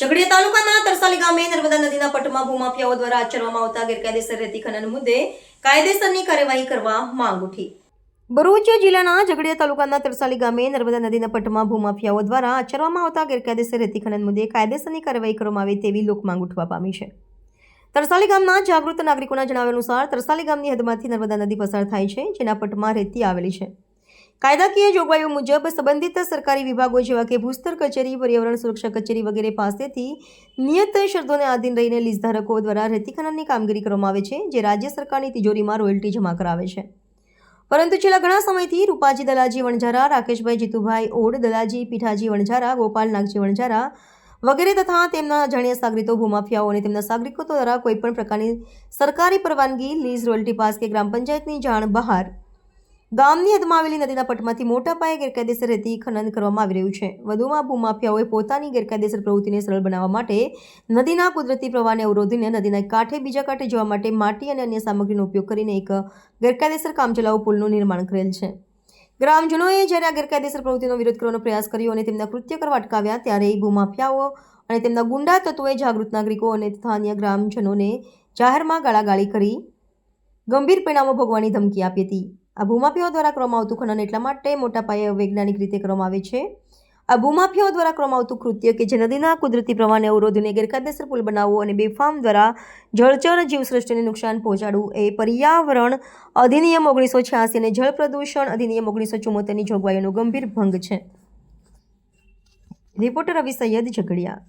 ઝઘડિયા તાલુકાના તરસાલી ગામે નર્મદા નદીના પટમાં ભૂમાફિયાઓ દ્વારા આચરવામાં આવતા ગેરકાયદેસર રેતી ખનન મુદ્દે કાયદેસરની કાર્યવાહી કરવા માંગ ઉઠી. ભરૂચ જિલ્લાના ઝઘડિયા તાલુકાના તરસાલી ગામે નર્મદા નદીના પટમાં ભૂમાફિયાઓ દ્વારા આચરવામાં આવતા ગેરકાયદેસર રેતી ખનન મુદ્દે કાયદેસરની કાર્યવાહી કરવામાં આવે તેવી લોકમાંગ ઉઠવા પામી છે. તરસાલી ગામના જાગૃત નાગરિકોના જણાવ્યા અનુસાર તરસાલી ગામની હદમાંથી નર્મદા નદી પસાર થાય છે, જેના પટમાં રેતી આવેલી છે. કાયદાકીય જોગવાઈઓ મુજબ સંબંધિત સરકારી વિભાગો જેવા કે ભૂસ્તર કચેરી, પર્યાવરણ સુરક્ષા કચેરી વગેરે પાસેથી નિયત શરતોને આધીન રહીને લીઝ ધારકો દ્વારા રેતી ખનનની કામગીરી કરવામાં આવે છે, જે રાજ્ય સરકારની તિજોરીમાં રોયલ્ટી જમા કરાવે છે. પરંતુ છેલ્લા ઘણા સમયથી રૂપાજી દલાજી વણઝારા, રાકેશભાઈ જીતુભાઈ ઓડ દલાજી પીઠાજી વણઝારા, ગોપાલ નાગજી વણઝારા વગેરે તથા તેમના જાણ્યા સાગરીતો, ભૂમાફિયાઓ અને તેમના સાગરિકો દ્વારા કોઈપણ પ્રકારની સરકારી પરવાનગી, લીઝ, રોયલ્ટી પાસ કે ગ્રામ પંચાયતની જાણ બહાર ગામની હદમાં આવેલી નદીના પટમાંથી મોટા પાયે ગેરકાયદેસર રેતી ખનન કરવામાં આવી રહ્યું છે. વધુમાં ભૂમાફિયાઓએ પોતાની ગેરકાયદેસર પ્રવૃત્તિને સરળ બનાવવા માટે નદીના કુદરતી પ્રવાહને અવરોધીને નદીના કાંઠે બીજા કાંઠે જવા માટે માટી અને અન્ય સામગ્રીનો ઉપયોગ કરીને એક ગેરકાયદેસર કામચલાઉ પુલનું નિર્માણ કરેલ છે. ગ્રામજનોએ જ્યારે આ ગેરકાયદેસર પ્રવૃત્તિનો વિરોધ કરવાનો પ્રયાસ કર્યો અને તેમના કૃત્ય કરવા અટકાવ્યા, ત્યારે ભૂમાફિયાઓ અને તેમના ગુંડા તત્વોએ જાગૃત નાગરિકો અને તથા ગ્રામજનોને જાહેરમાં ગાળાગાળી કરી ગંભીર પરિણામો ભોગવાની ધમકી આપી હતી. આ ભૂમાફિયાઓ દ્વારા કરવામાં આવતું ખનન એટલા માટે મોટા પાયે વૈજ્ઞાનિક રીતે કરવામાં આવે છે. આ ભૂમાફિયાઓ દ્વારા કરવામાં આવતું કૃત્ય કે જે નદીના કુદરતી પ્રવાહને અવરોધીને ગેરકાયદેસર પુલ બનાવવો અને બેફામ દ્વારા જળચર જીવસૃષ્ટિને નુકસાન પહોંચાડવું એ પર્યાવરણ અધિનિયમ ઓગણીસો છ્યાસી અને જળ પ્રદૂષણ અધિનિયમ ઓગણીસો ચુમ્મોતેરની જોગવાઈઓનો ગંભીર ભંગ છે. રિપોર્ટર રવિ સૈયદ ઝઘડિયા.